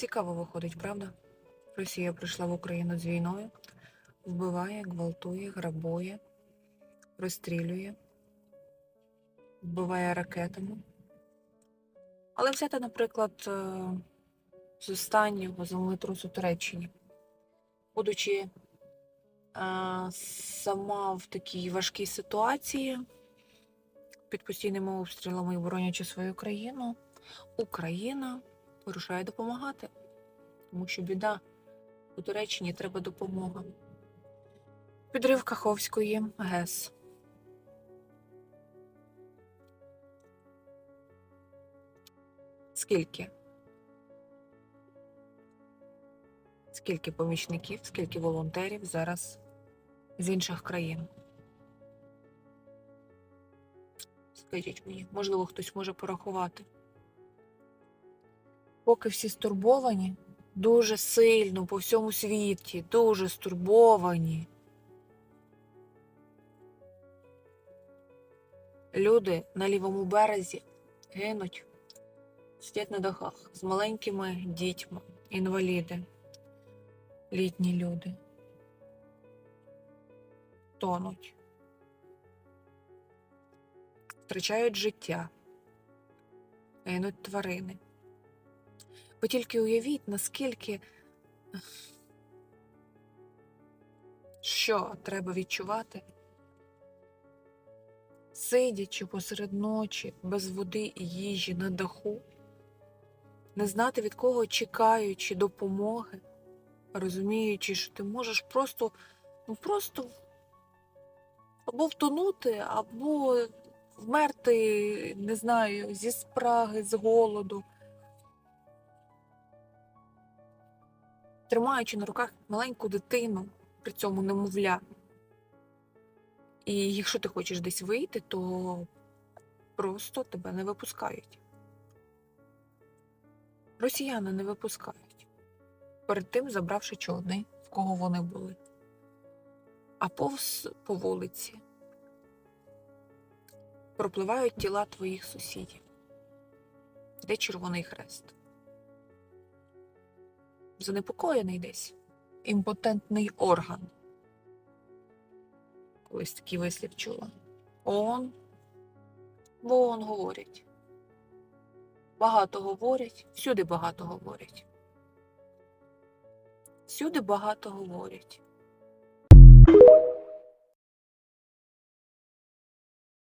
Цікаво виходить, правда? Росія прийшла в Україну з війною, вбиває, гвалтує, грабує, розстрілює, вбиває ракетами. Але взяти, наприклад, е, з останнього землетрусу Туреччині, будучи е, сама в такій важкій ситуації, під постійними обстрілами і боронячи свою країну, Україна вирушає допомагати, тому що біда у Туреччині треба допомога. Підрив Каховської ГЕС. Скільки? Скільки помічників, скільки волонтерів зараз з інших країн? Скажіть мені, можливо, хтось може порахувати. Поки всі стурбовані, дуже сильно по всьому світі, дуже стурбовані. Люди на лівому березі гинуть, сидять на дахах з маленькими дітьми, інваліди, літні люди. Тонуть, втрачають життя, гинуть тварини. Ви тільки уявіть, наскільки що треба відчувати, сидячи посеред ночі без води і їжі на даху, не знати від кого чекаючи допомоги, розуміючи, що ти можеш просто, ну просто або втонути, або вмерти, не знаю, зі спраги, з голоду. Тримаючи на руках маленьку дитину, при цьому немовля. І якщо ти хочеш десь вийти, то просто тебе не випускають. Росіяни не випускають, перед тим забравши човни, в кого вони були. А повз по вулиці пропливають тіла твоїх сусідів. Де Червоний Хрест? Занепокоєний десь. Імпотентний орган. Колись такий вислів чула. ООН. Бо ООН говорять. Багато говорять, всюди багато говорять. Всюди багато говорять.